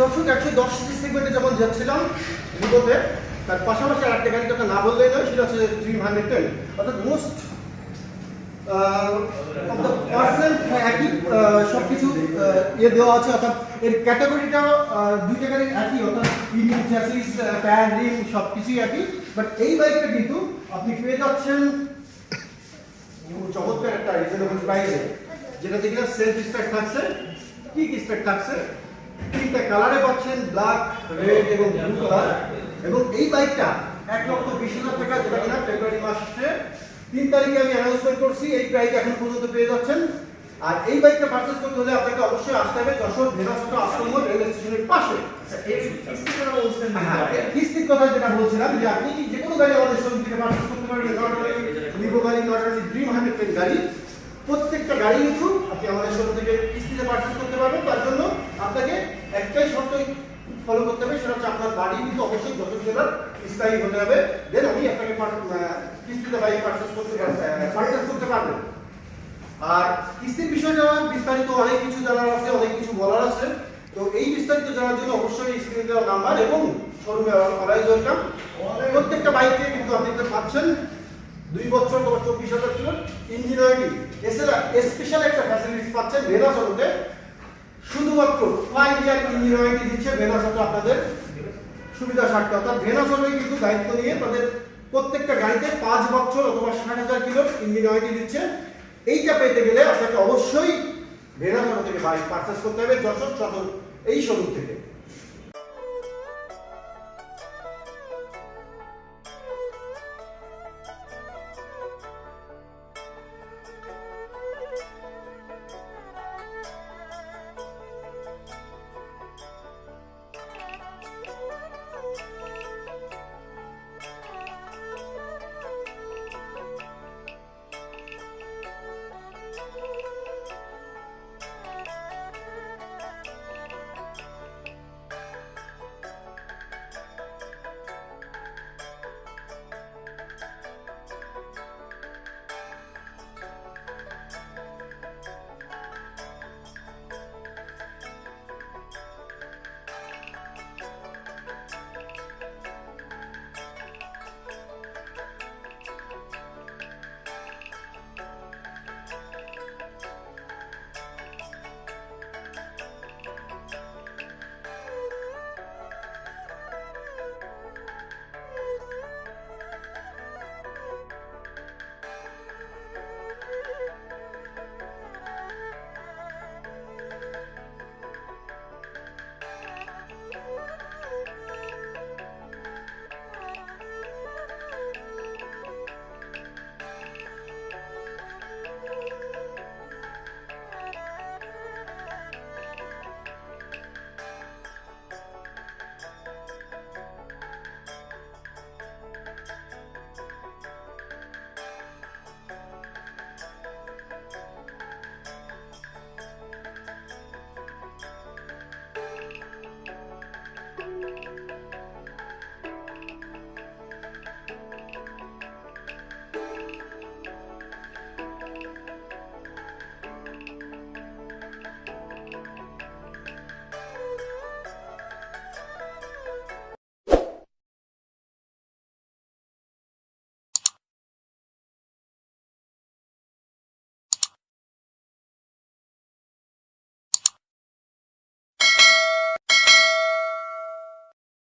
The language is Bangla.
দর্শক, একশো দশ সেগমেন্টে যেমন যাচ্ছিলাম ভিভোতে তার পাশাপাশি আর একটা গাড়ি না বললেই নয়, সেটা হচ্ছে থ্রি হান্ড্রেড টেন অর্থাৎ মোস্ট একই সব কিছু ইয়ে দেওয়া আছে। অর্থাৎ এর ক্যাটাগরিটা দুইটা গাড়ির একই, অর্থাৎ ইঞ্জিন চ্যাসিস প্যাড রিম সব কিছুই একই। বাট এই বাইকটা কিন্তু আপনি পেয়ে যাচ্ছেন চমৎকার একটা রিজনেবল প্রাইসে যেটা দেখলে সেলফ স্ট্যাক থাকছে। কি কি থাকছে? তিনটা কালারে পাচ্ছেন ব্ল্যাক রেড এবং ব্লু কালার এবং এই বাইকটা এক লক্ষ বিশ হাজার টাকা যেটা কিনা ফেব্রুয়ারি মাসে। তিন তারিখে আমি অ্যানাউন্সমেন্ট করছি এই প্রাইস এখন পর্যন্ত পেয়ে যাচ্ছেন। আর এই বাইকটা পারচেস করতে হলে আপনাকে অবশ্যই আসতে হবে যশোর ভেনাসোটা আশ্রম রেল স্টেশনের পাশে। হ্যাঁ, কিস্তির কথা যেটা বলছিলাম যে আপনি যে কোনো গাড়ি আমাদের শোরুম থেকে পারচেস করতে পারবেন লিভো গাড়ি নট অনলি ড্রিম হান্ড্রেড গাড়ি। প্রত্যেকটা গাড়ি কিন্তু আপনি আমাদের শোরুম থেকে কিস্তিতে পারচেস করতে পারবেন। তার জন্য আপনাকে একটাই শর্ত ফলো করতে হবে, সেটা হচ্ছে আপনার গাড়ি কিন্তু অবশ্যই যত জেলার স্থায়ী হতে হবে। দেন আমি আপনাকে কিস্তিতে বাইক পারচেস করতে পারচেস করতে পারবেন। আর কিস্তির বিষয়টা বিস্তারিত অনেক কিছু জানার আছে, অনেক কিছু বলার আছে। তো এই বিস্তারিত জানার জন্য অবশ্যই স্ক্রিনে দেওয়া নাম্বার এবং শোরুমে অলাইজ ওয়েলকাম প্রত্যেকটা বাইকে কিন্তু আপনি তো পাচ্ছেন, দুই বছর, তোমার চব্বিশ হাজার কিলো ইঞ্জিন ওয়ারেন্টি এছাড়া স্পেশাল একটা ফ্যাসিলিটিস পাচ্ছেন ভেনা শোরুমে শুধুমাত্র ফাইভ ইয়ার ইঞ্জিনিয়ারিং ওয়ারেন্টি দিচ্ছে ভেনাস শোরুম আপনাদের সুবিধা স্বার্থে অর্থাৎ ভেনাস শোরুমে কিন্তু দায়িত্ব নিয়ে তাদের প্রত্যেকটা গাড়িতে পাঁচ বছর অথবা ষাট হাজার কিলো ইঞ্জিনিয়ারিং ওয়ারেন্টি দিচ্ছে। এইটা পেতে গেলে আপনাকে অবশ্যই ভেনাস থেকে বাইক পারচেস করতে হবে, যশোর সদর এই শোরুম থেকে।